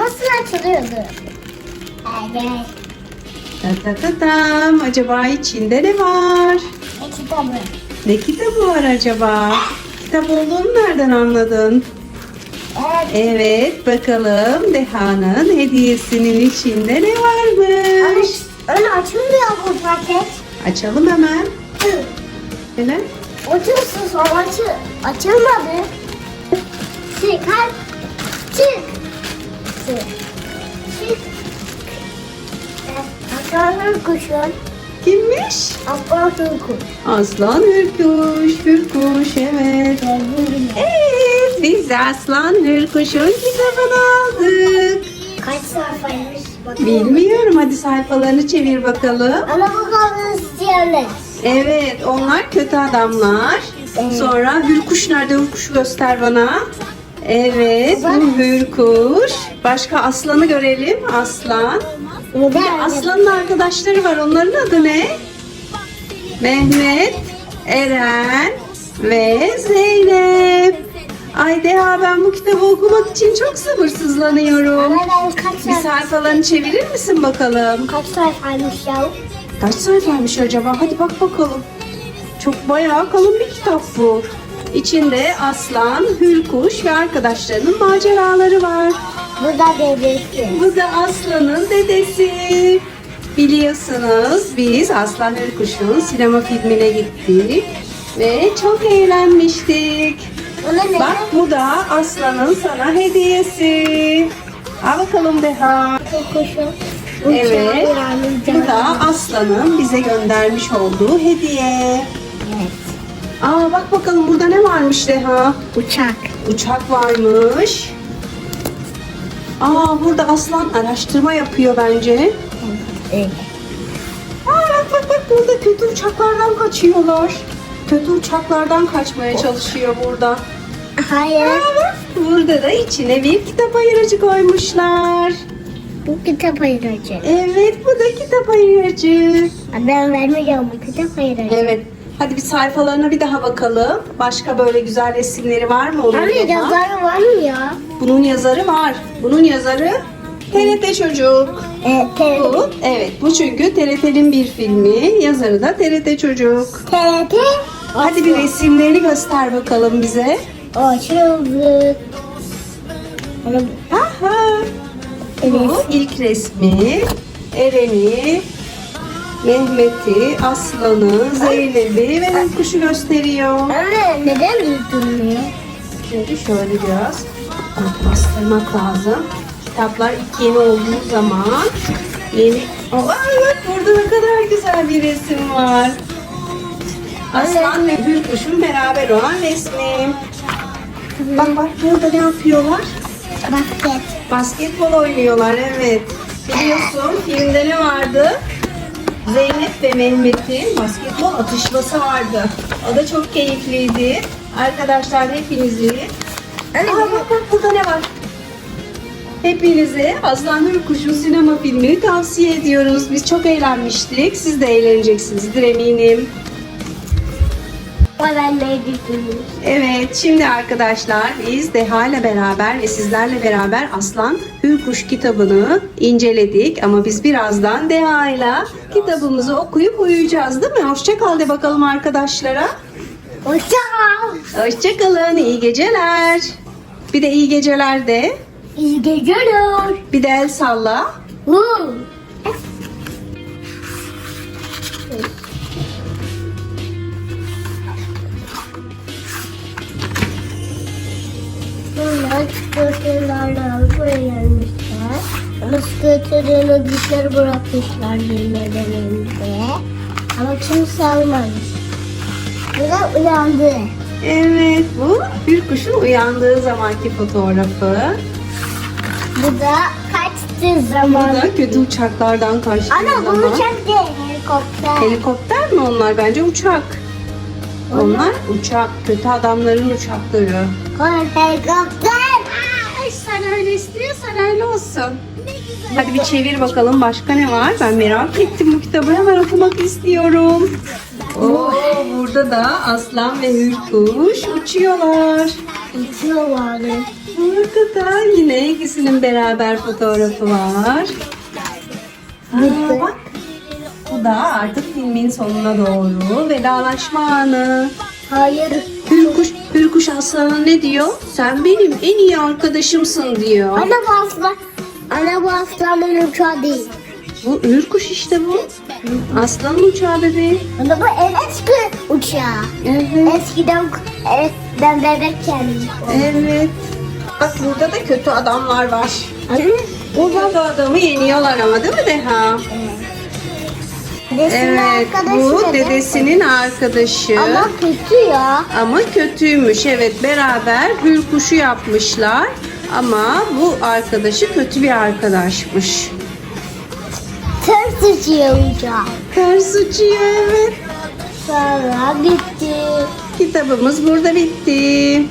nasıl açılıyordu? Evet. Ta ta ta tam. Acaba içinde ne var? Ne kitabı? Ne kitabı var acaba? Kitap olduğunu nereden anladın? Evet. Evet bakalım Deha'nın hediyesinin içinde ne varmış? Öyle açılmıyor bu paket. Açalım hemen. Hele. Otursun sonra açı, açılmadı. Çıkar. Çık. Çık. Çık. Aslanın kuşun. Kimmiş? Aslanın kuş. Aslan Hürkuş. Hürkuş evet. Evet biz Aslan Hürkuş'un kitabını aldık. Kaç sayfaymış bakalım. Bilmiyorum hadi sayfalarını çevir bakalım. Ama bu kadar isteyenler. Evet onlar kötü adamlar. Evet. Sonra Hürkuş nerede? Hürkuş'u göster bana. Evet bu Hürkuş. Başka Aslan'ı görelim. Aslan. Bir de Aslan'ın arkadaşları var. Onların adı ne? Mehmet, Eren ve Zeynep. Ay Deha ben bu kitabı okumak için çok sabırsızlanıyorum. Ama ben kaç Bir sayfa, sayfalarını çevirir misin bakalım? kaç sayfaymış ya? Kaç sayfaymış acaba? Hadi bak bakalım. Çok bayağı kalın bir kitap bu. İçinde aslan, hürkuş ve arkadaşlarının maceraları var. Burada dedesi. Bu da aslanın dedesi. Biliyorsunuz biz Aslan Hürkuş'un sinema filmine gittik ve çok eğlenmiştik. Bak bu da aslanın sana hediyesi. Al bakalım Deha. Kuşu. Evet. Bu da aslanın bize göndermiş olduğu hediye. Aa bak bakalım burada ne varmış Deha? Uçak. Uçak varmış. Aa burada aslan araştırma yapıyor bence. Evet. Aa bak bak bak burada kötü uçaklardan kaçıyorlar. Kötü uçaklardan kaçmaya çalışıyor burada. Hayır. Aa, bak, burada da içine bir kitap ayırıcı koymuşlar. Bu kitap ayıracak. Evet bu da kitap ayırıcı. Ben vermeyeceğim bu kitap ayıracak. Evet. Hadi bir sayfalarına bir daha bakalım. Başka böyle güzel resimleri var mı onun Anne yazarı var mı ya? Bunun yazarı var. Bunun yazarı TRT Çocuk. Evet. Bu, evet bu çünkü TRT'nin bir filmi. Yazarı da TRT Çocuk. TRT. Hadi bir resimlerini göster bakalım bize. Açıldı. Ana Aha. Evet. Bu ilk resmi. Eren'i, Mehmet'i, Aslan'ı, Zeynep'i ve kuşu gösteriyor. Anne neden düz durmuyor? Çünkü şöyle biraz bastırmak lazım. Kitaplar ilk yeni olduğu zaman yeni... Aa, bak burada ne kadar güzel bir resim var. Aslan ve Hürkuş'un beraber olan resmi. Bak bak burada ne yapıyorlar? Basket. Basketbol oynuyorlar evet. Biliyorsun filmde ne vardı? Zeynep ve Mehmet'in basketbol atışması vardı. O da çok keyifliydi. Arkadaşlar hepinizi... Anne Aa, bak bak burada ne var? Hepinize Aslan Hürkuş'un sinema filmini tavsiye ediyoruz. Biz çok eğlenmiştik. Siz de eğleneceksinizdir eminim. Evet, şimdi arkadaşlar biz Deha ile beraber ve sizlerle beraber Aslan Hürkuş kitabını inceledik. Ama biz birazdan Deha ile kitabımızı okuyup uyuyacağız değil mi? Hoşçakal de bakalım arkadaşlara. Hoşçakal. Hoşçakalın, iyi geceler. Bir de iyi geceler de. İyi geceler. Bir de el salla. Woo. Scooterlarla buraya gelmişler. Ama dışarı bırakmışlar girmeden önce. Ama kimse almamış. Bu da uyandı. Evet, bu Hürkuş'un uyandığı zamanki fotoğrafı. Bu da kaçtı Bu zaman. da kötü uçaklardan kaçtığı Ana bu zaman. uçak değil helikopter. Helikopter mi onlar? Bence uçak. Onlar uçak. Kötü adamların uçakları. Helikopter. İstiyorsan öyle olsun. Hadi bir çevir bakalım başka ne var? Ben merak ettim bu kitabı hemen okumak istiyorum. Oo, burada da aslan ve hürkuş uçuyorlar. Uçuyorlar. Burada da yine ikisinin beraber fotoğrafı var. Aa, bak. Bu da artık filmin sonuna doğru vedalaşma anı. Hayır. Hürkuş, Hürkuş aslana ne diyor? Sen benim en iyi arkadaşımsın diyor. Ana bu aslan. Ana bu aslanın uçağı değil. Bu Hürkuş işte bu. Aslanın uçağı bebeği. Ana bu en eski uçağı. Evet. Eskiden evet, ben bebekken. Evet. Bak burada da kötü adamlar var. Bu kötü adamı yeniyorlar ama değil mi Deha? Dedesinin Evet arkadaşı bu dedesinin arkadaşı. Ama kötü ya. Ama kötüymüş. Evet beraber hürkuşu yapmışlar. Ama bu arkadaşı kötü bir arkadaşmış. Ters uçuyor uçağı. Ters uçuyor evet. Sonra gitti. Kitabımız burada bitti.